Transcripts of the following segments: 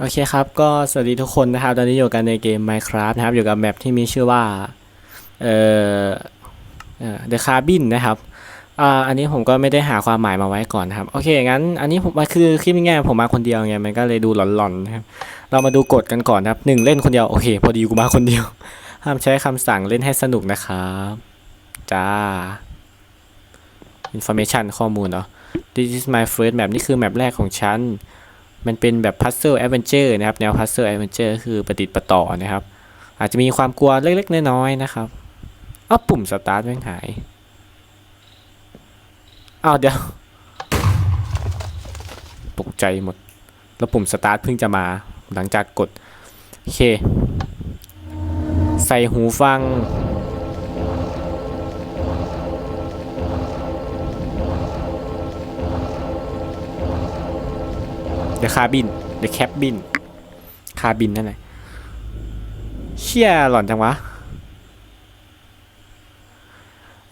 โอเคครับ ก็สวัสดีทุกคนนะครับ ตอนนี้อยู่กันในเกม Minecraft นะครับ อยู่กับแมปที่มีชื่อว่า เอ่อ The Cabin นะครับ อ่า อันนี้ผมก็ไม่ได้หาความหมายมาไว้ก่อนนะครับ โอเค งั้น อันนี้ผมมาคือคลิปง่ายผมมาคนเดียวไง มันก็เลยดูหลอนๆนะครับ เรามาดูกฎกันก่อนนครับหนึ่งเล่นคนเดียว โอเค พอดีกูมาคนเดียว ห้ามใช้คำสั่งเล่นให้สนุกนะครับ จ้า information ข้อมูลเนาะ this is my first map นี่คือแมปแรกของฉัน มันเป็นแบบ puzzle adventure นะครับ แนว puzzle adventure คือประติดประต่อนะครับ อาจจะมีความกลัวเล็กๆ น้อยๆ นะครับอ้าวปุ่ม start แม่งหายอ้าวเดี๋ยวตกใจหมด แล้วปุ่ม start เพิ่งจะมา หลังจากกด โอเค ใส่หูฟัง เดี๋ยวคาบินเดี๋ยแคปบินคาบินนั่นแหละเชี่ยหล่อนจังวะ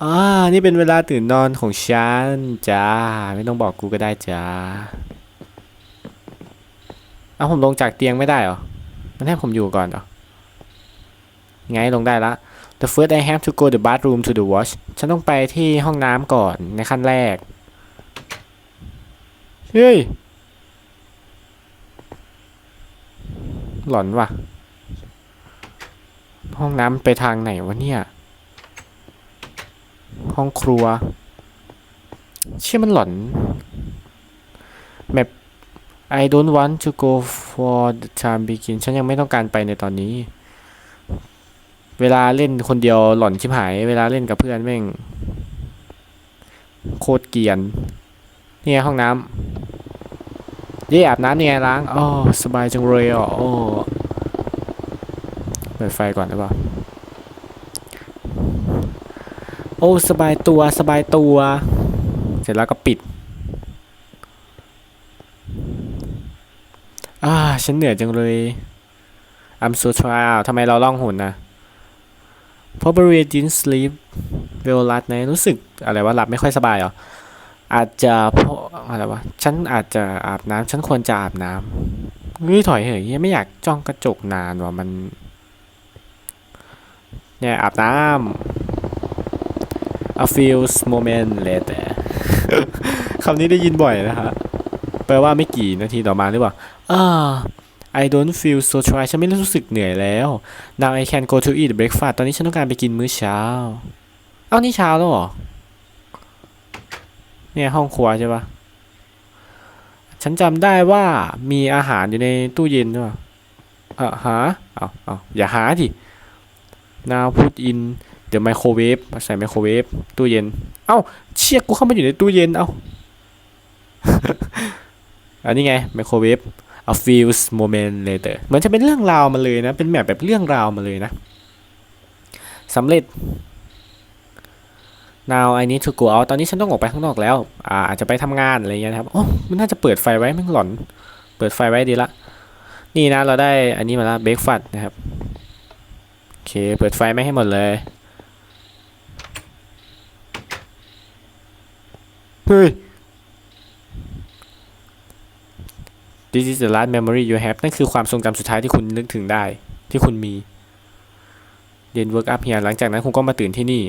อ่านี่เป็นเวลาตื่นนอนของฉันจ้า ไม่ต้องบอกกูก็ได้จ้าเอาผมลงจากเตียงไม่ได้เหรอ มันให้ผมอยู่ก่อนเหรอ ไงลงได้ละ The first I have to go the bathroom to the wash ฉันต้องไปที่ห้องน้ำก่อนในขั้นแรก เฮ้ย หลอนว่ะ ห้องน้ำไปทางไหนวะเนี่ย ห้องครัว เชื่อมันหลอนแบบ I don't want to go for the time begin ฉันยังไม่ต้องการไปในตอนนี้ เวลาเล่นคนเดียวหลอนชิบหาย เวลาเล่นกับเพื่อนแม่ง โคตรเกียน เนี่ยห้องน้ำ เย่อาบน้ำเนี่ยล้างอ๋อสบายจังเลยอะโอ้เปิดไฟก่อนได้ป่ะโอ้สบายตัวสบายตัว เสร็จแล้วก็ปิดอ่าฉันเหนื่อยจังเลย I'm so tired ทำไมเราล่องหุ่นนะ Probably didn't sleep well last night รู้สึกอะไรว่าหลับไม่ค่อยสบายเหรอ อาจจะเพราะอะไรวะฉันอาจจะอาบน้ำฉันควรจะอาบน้ำเฮ้ยถอยเหยไม่อยากจ้องกระจกนานว่ะมัน เนี่ยอาบน้ำ a few moment later คำนี้ได้ยินบ่อยนะฮะแปลว่าไม่กี่นาทีต่อมาหรือเปล่าอ่า I don't feel so tired ฉันไม่รู้สึกเหนื่อยแล้ว now I can go to eat breakfast ตอนนี้ฉันต้องการไปกินมื้อเช้า เอ้านี่เช้าแล้วเหรอ เนี่ยห้องครัวใช่ปะฉันจำได้ว่ามีอาหารอยู่ในตู้เย็นด้วยเอ่อหาเอาเอาอย่าหาดิ now put in the microwave ใส่ไมโครเวฟตู้เย็น เอ้าเชี่ยกูเข้ามาอยู่ในตู้เย็น เอ้า อันนี้ไงไมโครเวฟ a few moment later เหมือนจะเป็นเรื่องราวมาเลยนะ เป็นแบบแบบเรื่องราวมาเลยนะสำเร็จ now I need to go out ตอนนี้ฉันต้องออกไปข้างนอกแล้วอ่าอาจจะไปทำงานอะไรเงี้ยนะครับโอ้มันน่าจะเปิดไฟไว้ไม่งหลอน เปิดไฟไว้ดีละ นี่นะเราได้อันนี้มาแล้วเบรกฟัดนะครับโอเคเปิดไฟไม่ให้หมดเลยเฮ้ย This is the last memory you have นั่นคือความทรงจำสุดท้ายที่คุณนึกถึงได้ที่คุณมีเรียน work up here หลังจากนั้นคุณก็มาตื่นที่นี่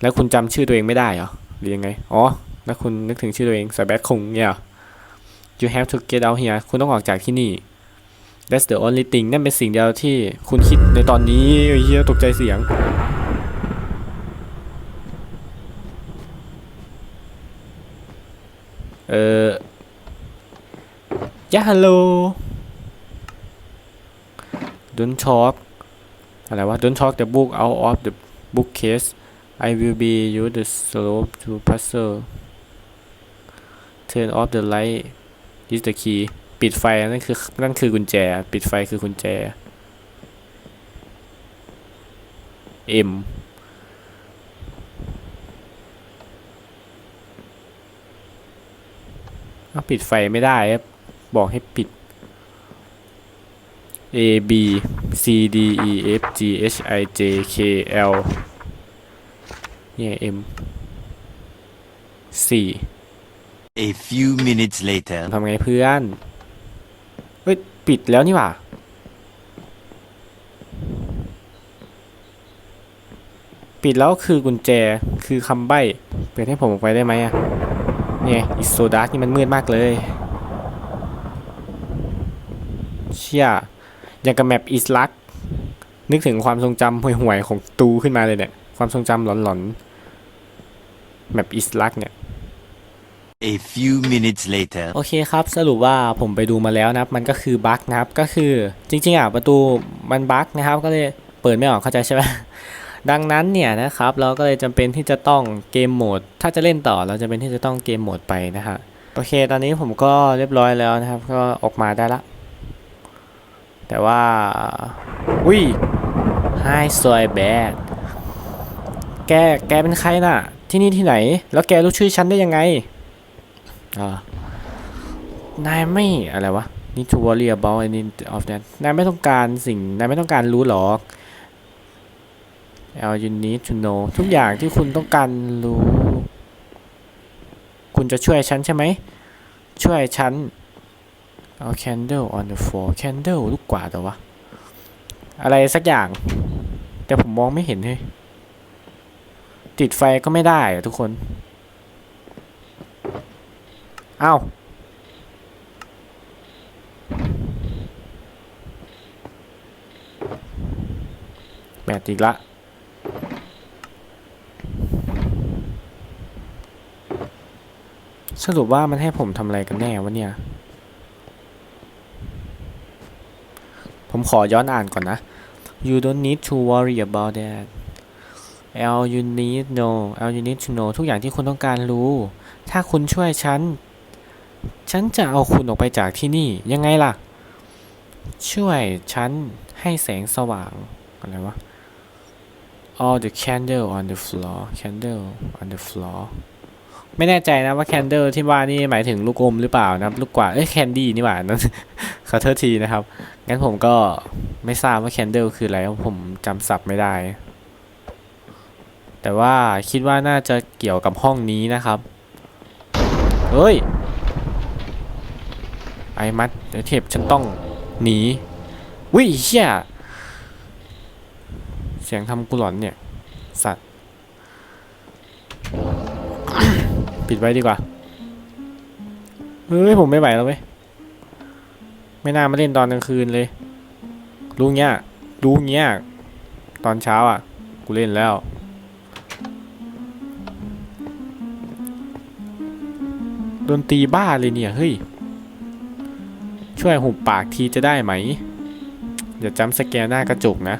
แล้วคุณจำชื่อตัวเองไม่ได้เหรอหรือยังไงอ๋อแล้วคุณนึกถึงชื่อตัวเองสแบทคงเนี่ย you have to get out here คุณต้องออกจากที่นี่ that's the only thing นั่นเป็นสิ่งเดียวที่คุณคิดในตอนนี้เฮียตกใจเสียง เออย่าฮัลโหล don't talk อะไรวะ don't talk the book out of the bookcase I will be use the slope to puzzle turn off the light is the key ปิดไฟนั่นคือนั่นคือกุญแจ ปิดไฟคือกุญแจ M อาปิดไฟไม่ได้ครับ บอกให้ปิด A B C D E F G H I J K L เนี่ย M สี่ A few minutes later. ทำไงเพื่อน เฮ้ย ปิดแล้วนี่หว่า ปิดแล้วคือกุญแจคือคำใบ้ เปิดให้ผมออกไปได้ไหมอะเนี่ยอิโซดาร์กนี่มันมืดมากเลย เชี่ยอย่างกับแมปอิสลัก นึกถึงความทรงจำห่วยๆของตูขึ้นมาเลยเนี่ย ความทรงจำหลอนๆ แมปอิสลักเนี่ย A few minutes later. โอเคครับ สรุปว่าผมไปดูมาแล้วนะครับ มันก็คือบั๊กนะครับ ก็คือจริงๆอะประตูมันบั๊กนะครับ ก็เลยเปิดไม่ออกเข้าใจใช่ไหมดังนั้นเนี่ยนะครับ เราก็เลยจำเป็นที่จะต้องเกมโหมด ถ้าจะเล่นต่อเราจะเป็นที่จะต้องเกมโหมดไปนะฮะโอเค ตอนนี้ผมก็เรียบร้อยแล้วนะครับ ก็ออกมาได้ละ แต่ว่าอุ้ย Hi soy bad แก แกเป็นใครน่ะ ที่นี่ที่ไหน แล้วแกรู้ชื่อฉันได้ยังไงอ่านายไม่อะไรวะ need to worry about any of that นายไม่ต้องการสิ่งนายไม่ต้องการรู้หรอก L you need to know ทุกอย่างที่คุณต้องการรู้ คุณจะช่วยฉันใช่ไหม ช่วยฉันเอา candle on the floor candle ลูกกว่าดเหรอวะ อะไรสักอย่าง แต่ผมมองไม่เห็นเลย ติดไฟก็ไม่ได้อะทุกคนอ้าวแบตอีกละสรุปว่ามันให้ผมทำอะไรกันแน่วะเนี่ย ผมขอย้อนอ่านก่อนนะ you don't need to worry about that all you need know all you need to know ทุกอย่างที่คุณต้องการรู้ ถ้าคุณช่วยฉัน ฉันจะเอาคุณออกไปจากที่นี่ ยังไงล่ะ ช่วยฉันให้แสงสว่าง อะไรวะ all the candle on the floor candle on the floor ไม่แน่ใจนะว่า candle ที่ว่านี่หมายถึงลูกอมหรือเปล่านะลูกกว่าเอ้ย candy นี่หว่านั่นขอโทษทีนะครับ งั้นผมก็ไม่ทราบว่า candle คืออะไรเพราะผมจำศัพท์ไม่ได้ แต่ว่าคิดว่าน่าจะเกี่ยวกับห้องนี้นะครับ เฮ้ย ไอ้มัดเดี๋ยวเทพฉันต้องหนีวิเชี่ยเสียงทำกูหลอนเนี่ย สัตว์ ปิดไว้ดีกว่า เฮ้ย ผมไม่ไหวแล้วเว้ย ไม่น่ามาเล่นตอนกลางคืนเลย รู้เงี้ย รู้เงี้ย ตอนเช้าอะ กูเล่นแล้ว ดนตรีบ้าเลยเนี่ย เฮ้ย ช่วยหุบปากทีจะได้ไหมอย่าจำสแกนหน้ากระจกนะ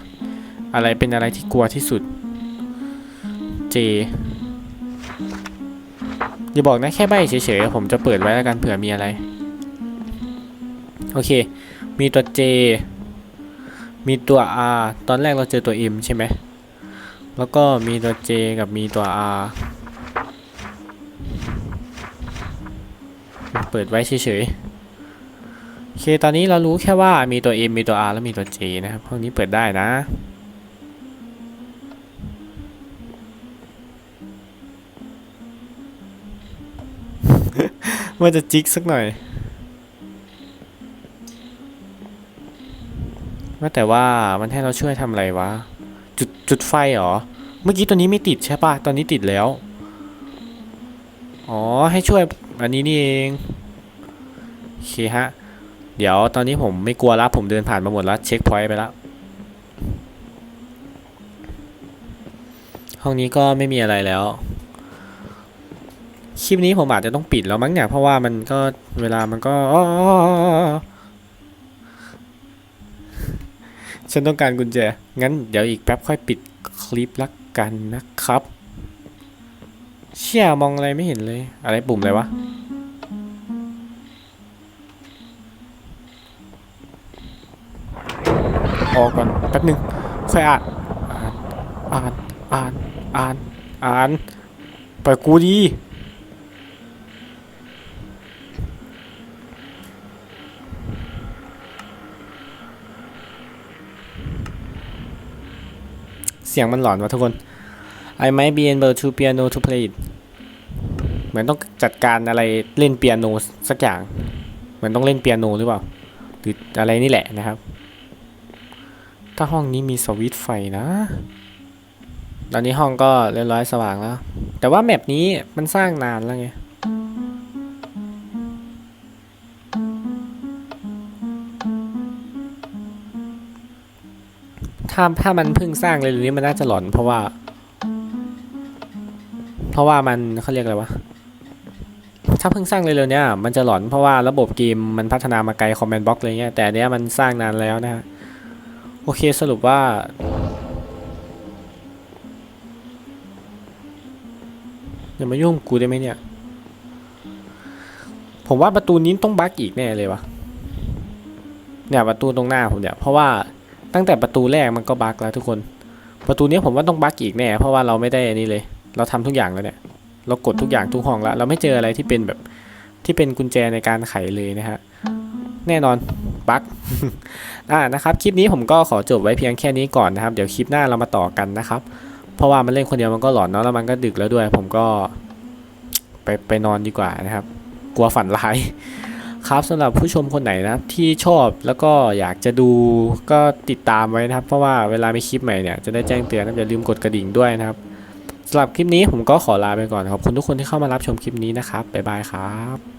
อะไรเป็นอะไรที่กลัวที่สุด เจ อย่าบอกนะแค่ใบเฉยๆ ผมจะเปิดไว้แล้วกันเผื่อมีอะไร โอเค มีตัว J มีตัว R ตอนแรกเราเจอตัว M ใช่ไหม แล้วก็มีตัว J กับมีตัว R ปิดไว้เฉยๆ โอเค ตอนนี้เรารู้แค่ว่ามีตัว M มีตัว R แล้วมีตัว J นะครับห้องนี้เปิดได้นะว่าจะจิกสักหน่อย ว่าแต่ว่ามันให้เราช่วยทำอะไรวะ จุดจุดไฟเหรอ เมื่อกี้ตัวนี้ไม่ติดใช่ปะตอนนี้ติดแล้ว อ๋อ ให้ช่วยอันนี้นี่เอง เคฮะ เดี๋ยวตอนนี้ผมไม่กลัวแล้วผมเดินผ่านมาหมดแล้วเช็คพอยต์ไปแล้ว ห้องนี้ก็ไม่มีอะไรแล้ว คลิปนี้ผมอาจจะต้องปิดแล้วมั้งเนี่ยเพราะว่ามันก็เวลามันก็ฉันต้องการกุญแจ งั้นเดี๋ยวอีกแป๊บค่อยปิดคลิปละกันนะครับ เชี่ยมองอะไรไม่เห็นเลย อะไรปุ่มอะไรวะ ออกก่อนแป๊บหนึ่งค่อยอ่านอ่านอ่านอ่านอ่านปล่อยกูดีเสียงมันหลอนวะทุกคน I might be able to piano to play it เหมือนต้องจัดการอะไรเล่นเปียโนสักอย่าง เหมือนต้องเล่นเปียโนหรือเปล่าแรืออะไรนี่แหละนะครับ ถ้าห้องนี้มีสวิตไฟนะ ตอนนี้ห้องก็เรียบร้อยสว่างแล้ว แต่ว่าแมปนี้มันสร้างนานแล้วไง ถ้าถ้ามันเพิ่งสร้างเลยนี้มันน่าจะหลอนเพราะว่า เพราะว่ามันเขาเรียกอะไรวะถ้าเพิ่งสร้างเร็วๆเนี้ยมันจะหลอนเพราะว่าระบบเกมมันพัฒนามาไกลคอมเมนต์บล็อกเลยเงี้ยแต่เนี้ยมันสร้างนานแล้วนะฮะ โอเคสรุปว่า อย่ามายุ่งกูได้ไหมเนี่ย ผมว่าประตูนี้ต้องบั๊กอีกแน่เลยวะเนี่ยประตูตรงหน้าผมเนี่ย เพราะว่าตั้งแต่ประตูแรกมันก็บั๊กแล้วทุกคน ประตูนี้ผมว่าต้องบั๊กอีกแน่ เพราะว่าเราไม่ได้อันนี้เลย เราทำทุกอย่างแล้วเนี่ย เรากดทุกอย่างทุกห้องแล้ว เราไม่เจออะไรที่เป็นแบบที่เป็นกุญแจในการไขเลยนะฮะ แน่นอน บั๊กอ่านะครับคลิปนี้ผมก็ขอจบไว้เพียงแค่นี้ก่อนนะครับ เดี๋ยวคลิปหน้าเรามาต่อกันนะครับ เพราะว่ามันเล่นคนเดียวมันก็หลอนเนาะแล้วมันก็ดึกแล้วด้วย ผมก็ไปไปนอนดีกว่านะครับ กลัวฝันร้ายครับสำหรับผู้ชมคนไหนนะครับที่ชอบแล้วก็อยากจะดูก็ติดตามไว้นะครับ เพราะว่าเวลามีคลิปใหม่เนี่ยจะได้แจ้งเตือนนะอย่าลืมกดกระดิ่งด้วยนะครับสำหรับคลิปนี้ผมก็ขอลาไปก่อนขอบคุณทุกคนที่เข้ามารับชมคลิปนี้นะครับบ๊ายบายครับ